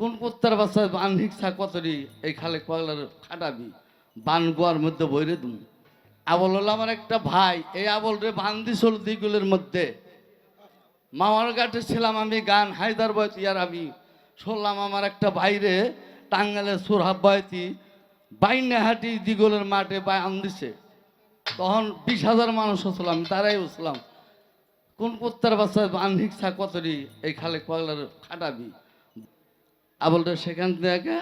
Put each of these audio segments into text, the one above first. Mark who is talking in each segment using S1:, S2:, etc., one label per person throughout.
S1: কোন কুত্তার বাচ্চা বান হিংসা কতরি? এই খালে পাগলার খাটাবি? বান গোয়ার মধ্যে বইরে দুম। আবল হলো আমার একটা ভাই, এই আবল রে বান দিছিল দিগুলের মধ্যে। মামার ঘাটে ছিলাম আমি, গান হায়দার বয়তি আর আমি। শুনলাম আমার একটা বাইরে টাঙ্গালে সুরহাব বয়তি বাইনাহাটি দিগলের মাঠে বায়ান দিছে। তখন বিশ হাজার মানুষ হচ্ছিল, আমি তারাই উঠলাম কোন কুত্তার বাচ্চা বান হিংসা কতরি? এই খালে পাগলার খাটাবি? আবলটা সেখান থেকে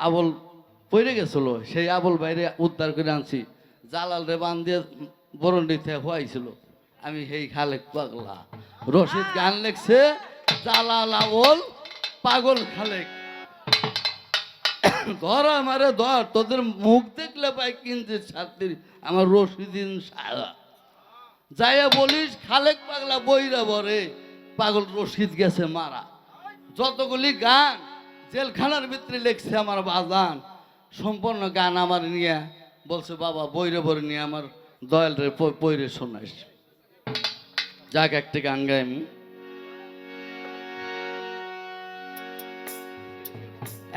S1: আবল পড়ে গেছিল, সেই আবল বাইরে উদ্ধার করে আনছি। জালাল রে বান দিয়ে বরণ্ডিতে হওয়াইছিল। আমি সেই খালে পাগলা। রশিদ গান লেখছে, জালাল আবল পাগল খালেক। ধর আমারে ধর, তোদের মুখ দেখলে পাই কিনতে ছাত্রী আমার রশিদিন সারা। যাইয়া বলিস, খালেক পাগলা বইরা বরে, পাগল রশিদ গেছে মারা। যতগুলি গান জেলখানার ভিতরে লেখছে আমার বাজান। সম্পূর্ণ গান আমার নিয়ে বলছে, বাবা, বইরে বরে নিয়ে আমার দয়াল রে পইরে শোনাইস যাক, একটা গান গাই আমি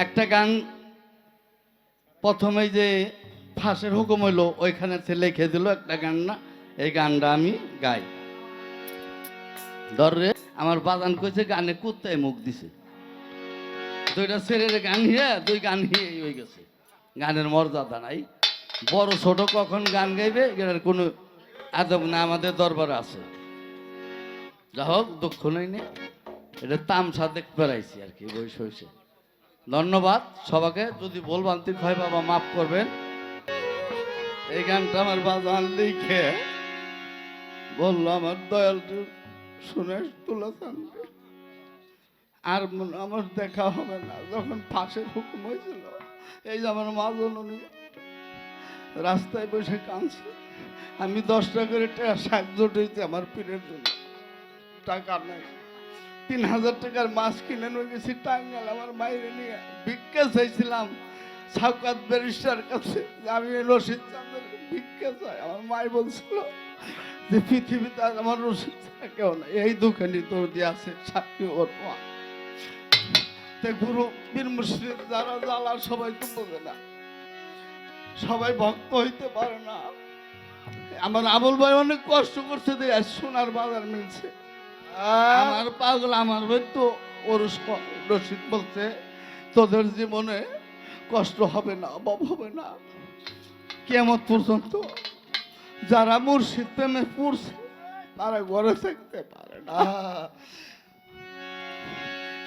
S1: একটা গান প্রথমে যে ফাঁসের হুকুম হইল, ওইখানে সে লিখে দিল একটা গান না, এই গানটা আমি গাই। ধরে আমার বাজান কইছে, গানে কুত্তায় মুখ দিছে। দুইটা ছেলের গান হিয়া, দুই গান হিয়ে হয়ে গেছে। গানের মর্যাদা নাই। বড় ছোট কখন গান গাইবে এটার কোনো আদব না আমাদের দরবারে আছে। যা হোক, দুঃখ নাই নে। এটা তামসা দেখতে পেরাইছি আর কি, বয়স হয়েছে। ধন্যবাদ সবাকে, যদি ভুলভ্রান্তি হয়, বাবা মাফ করবেন। এই গানটা আমার বাজান লিখে বলল, আমার দয়ালটি শুনে তুলে আর আমার দেখা হবে না। যখন ফাঁসের হুকুম হয়েছিল, এই যে আমার মা জননী রাস্তায় বসে কাঁদছে। আমি দশটা করে টাকা সাহায্য দিয়েছি আমার পীরের জন্য। টাকা নেই। তিন হাজার টাকার মাছ কিনে নিয়ে গেছি টাঙ্গাল আমার বাইরে নিয়ে। ভিক্ষা চাইছিলাম সাউকাত ব্যারিস্টার কাছে। আমি রশিদ চাঁদের ভিক্ষা চাই। আমার মাই বলছিল যে, পৃথিবীতে আমার রশিদ ছাড়া কেউ নাই। এই দুখানি তোর দিয়ে আছে, সাক্ষী ওর মা গুরু বীর মুর্শিদ যারা জ্বালা সবাই তো বোঝে না। সবাই ভক্ত হইতে পারে না। আমার আবুল ভাই অনেক কষ্ট করছে যে সোনার বাজার মিলছে। আমার পাগল আমার ভাই তো ওর স- রশিদ বলছে তোদের জীবনে কষ্ট হবে না অভাব হবে না। কেমন পর্যন্ত যারা মুর্শিদ প্রেমে পড়ছে তারা ঘরে থাকতে পারে না।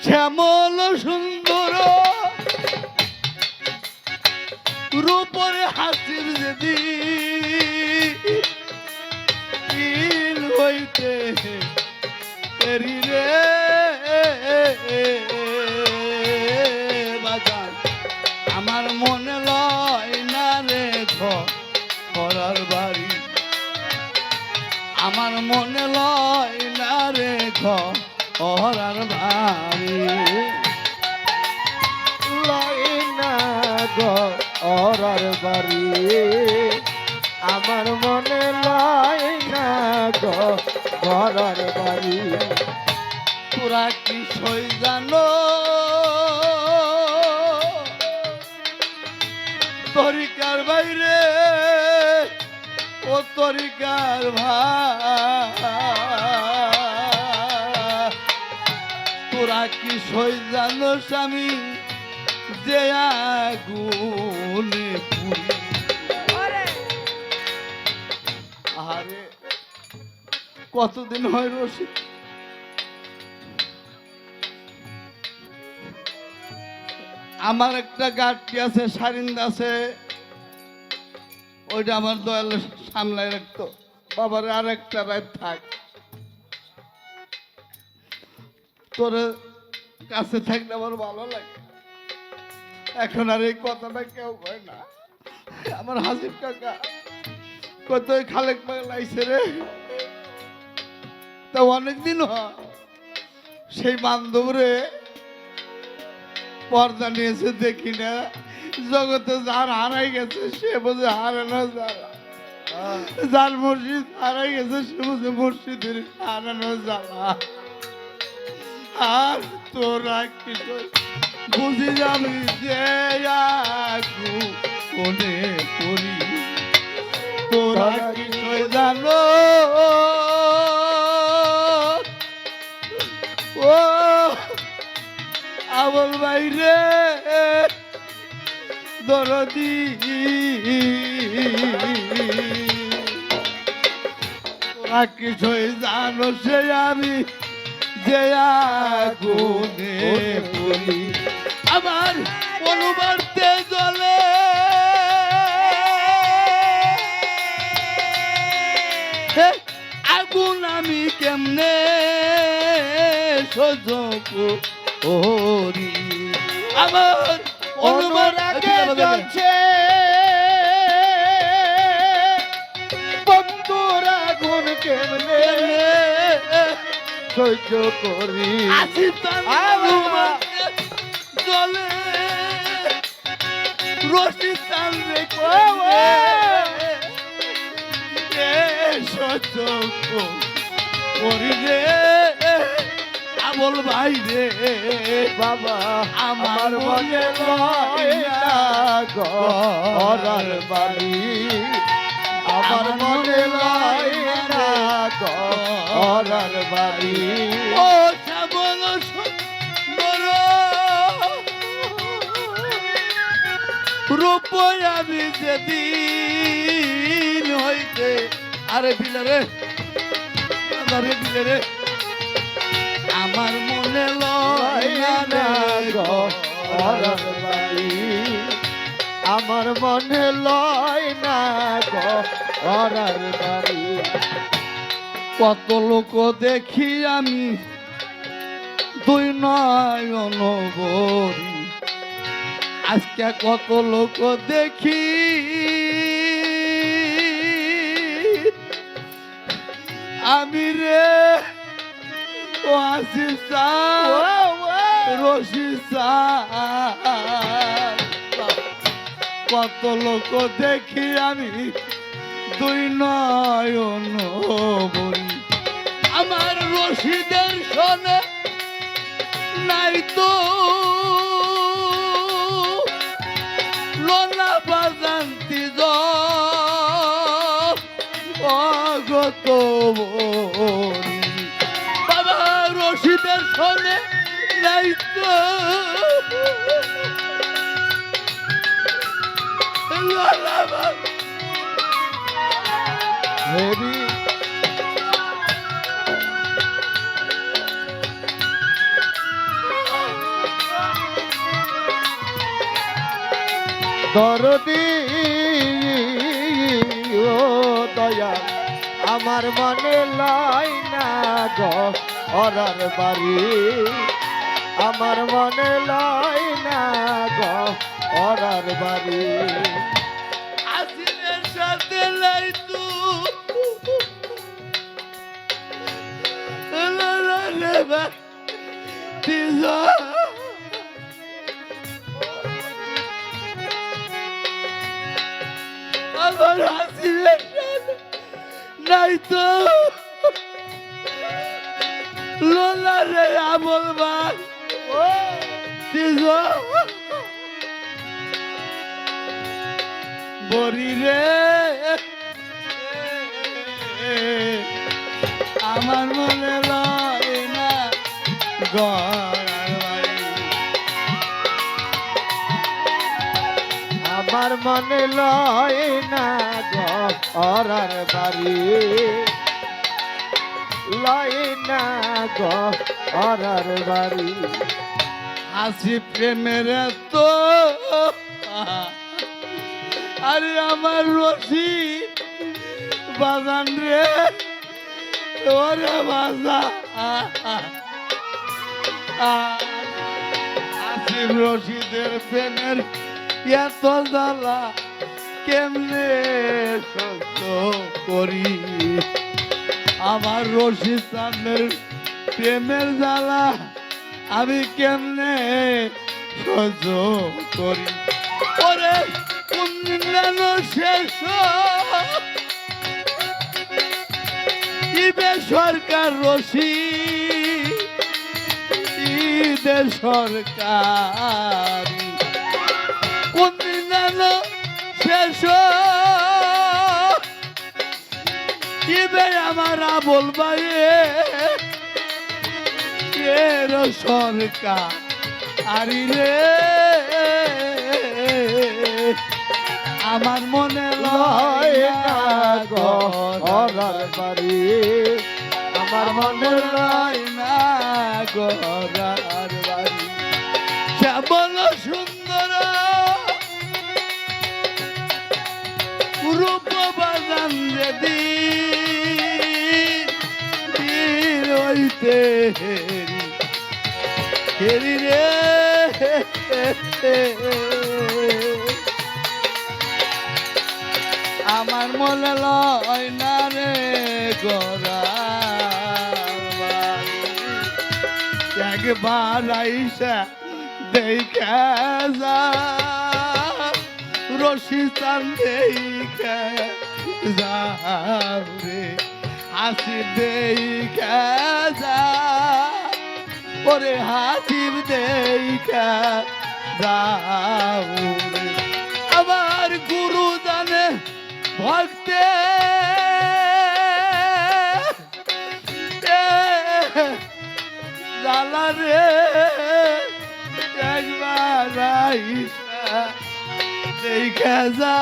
S1: শ্যামল সুন্দর। রূপরে হাসির যদি
S2: অরার বাড়ি। আমার মনে লাইনা গো, ঘরার বাড়ি।
S1: তোরা কি সই জানো? তরিকার বাইরে, ও তরিকার ভাই। তোরা কি সই জানো স্বামী, যে আগুনে আরে। কতদিন হয় রসিদ আমার একটা গাঠটি আছে সারিন্দা আছে। ওইটা আমার দয়াল সামলায় রাখতো। বাবার আর একটা রাত থাক। তোর কাছে থাকলে আমার ভালো লাগে। এখন আর এই কথাটা কেউ কয় না। আমার হাসিব কাকা কত খালেক লাইছে রে। তা অনেকদিন হয় সেই বান্ধব রে পর্দা নিয়েছে দেখি না। জগতে যার হারাই গেছে, সে বোঝে হারানো জ্বালা যার। মসজিদ হারাই গেছে, সে বোঝে মসজিদের হারানো জ্বালা আর তোরা কি বুঝি যাবি যে কোনে করি তোরা কিছুই জানো? ও আবল বাইরে দরদি। তোরা কিছুই জানো সে আমি যে আগুনে পড়ি? আমার অনুবাদতে জলে আগুন আমি কেমনে সহ্য করি? আমার
S2: অনুরাগে জ্বলছে বন্ধুরা গুণ কেমনে সহ্য করি?
S1: আসি তার অনুবাদে জলে রশি টান রে করি রে আবল ভাই রে
S2: বাবা
S1: আমার
S2: মনে না বাড়ি। আমার মনে ঘরার বাড়ি।
S1: রূপই আমি যেদিন হইতে আরে বিলে আরে বিলে রে, আমার মনে লয় না
S2: আমার মনে লয় না ঘরার বাড়ি
S1: কত লোক দেখি আমি দুই নয় বরি আজকে কত লোক দেখি। আমি রে ও আসিস কত লোক দেখি আমি দুই নয়ন বলি আমার রশিদের শোনে নাই তো অগত বাবা রশিদের শোনে নাই তো লোনা
S2: দরদি ও দয়া আমার মনে লাই না ঘরার বাড়ি। আমার মনে লাই না ঘরার বাড়ি।
S1: আসিনের সাথে তো লোলা রে আমল বরি রে। আমার মনে লয় না
S2: আমার মনে লয় না ঘরার বাড়ি। লয় না ঘরার বাড়ি।
S1: হাসি প্রেমের তো আরে আমার রশি, বাজান রে। ওরে বাজা। আসিফ রশিদের প্রেমের এত জ্বালা। কেমনে সহ্য করি? আমার রশিদ সামনের প্রেমের জ্বালা, আমি কেমনে সহ্য করি? ওরে, কোন শেষ ইবে সরকার রশি দে সরকারি। কোন শেষ দিবে আমার বলবাই এর সরকার আরি রে? আমার মনে লয় ঘর
S2: বাড়ি। আমার মনে
S1: লয় না ঘর বাড়ি। শ্যামল সুন্দর হইতে হেরি রে আমার মনে লয় না রে গোরা একবার আইসা দেখা যা, রশি চান দেখা যাও রে হাসি যা ওরে হাসির দেখা যাও রে। আমার গুরু জানে ভক্তে লালা রে, একবার দেখা যা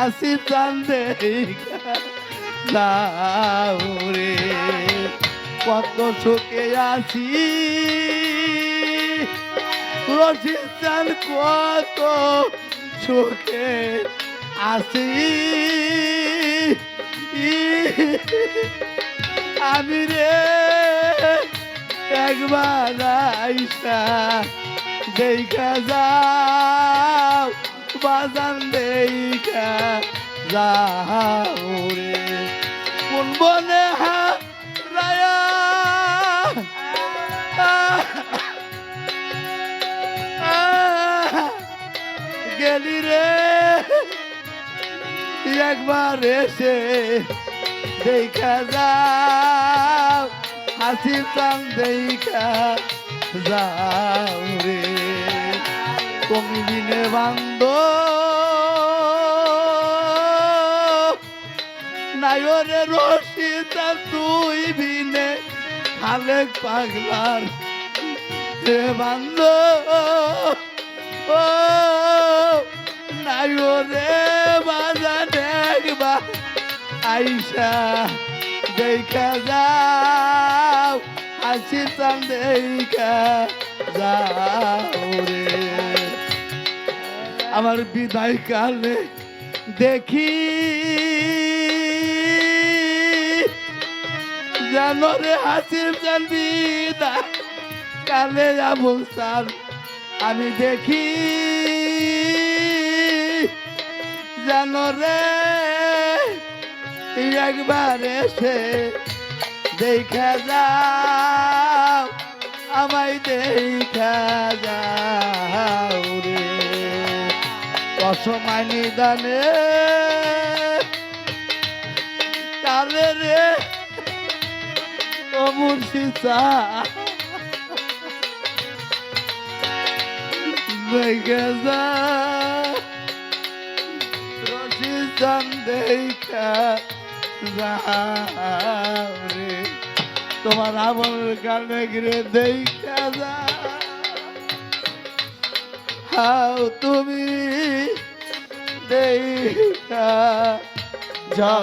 S1: হাসি চান রে, কত সুখে আছি। রসিস্তান কত সুখে আসি আমি রে, একবার আইসা দেখা যাও, বাজান দেখা রে কোন বনে হারায়া? গেলি রে, একবার এসে দেখা যাও, হাসি চান দেখা যাও রে। তুমি বিনে বান্দ নায়রে রশি চান তুই বিনে, খালেক পাগলার রে বান্দ ও, নায়রে বাজান একবার আইসা দেখা যাও, হাসি চান দেখা যাও রে। আমার বিদায় কালে দেখি জানো রে হাসির চান বিদায়। কালে আমল চান আমি দেখি। জানো রে একবার এসে দেখা যাও, আমায় দেখা যাও রে। অসময় নিদানে কালে রে ও তোমার আমল কানে গিরে দেখা যা। হাও তুমি দেখা
S2: যা।